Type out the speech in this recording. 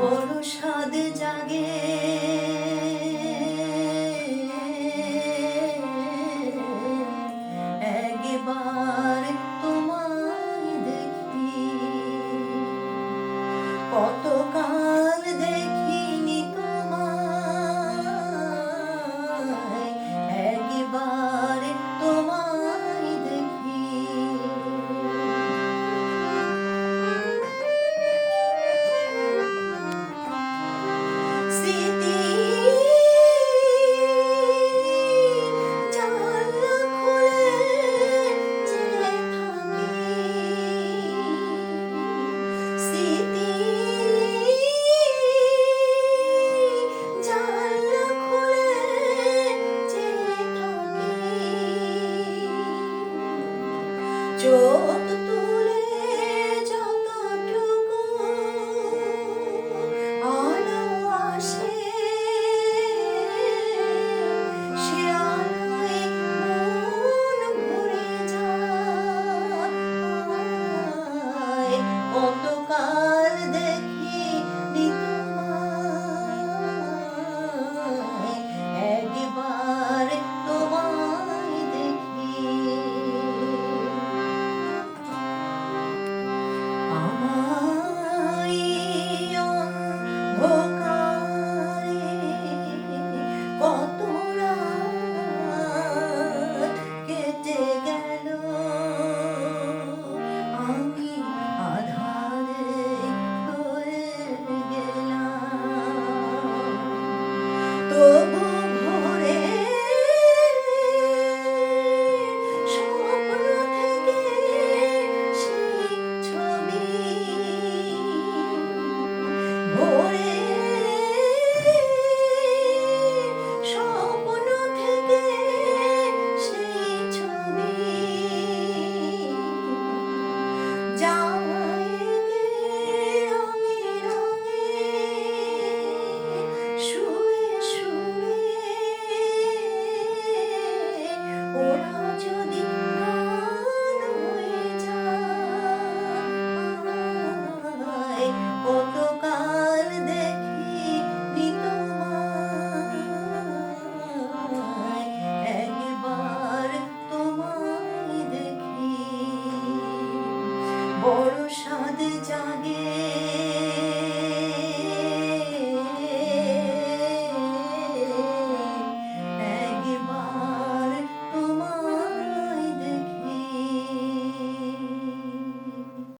বড় জাগে। একবার তোমায় দেখি কতকাল দেখি চোখ তুল বড় সাদে জাগে।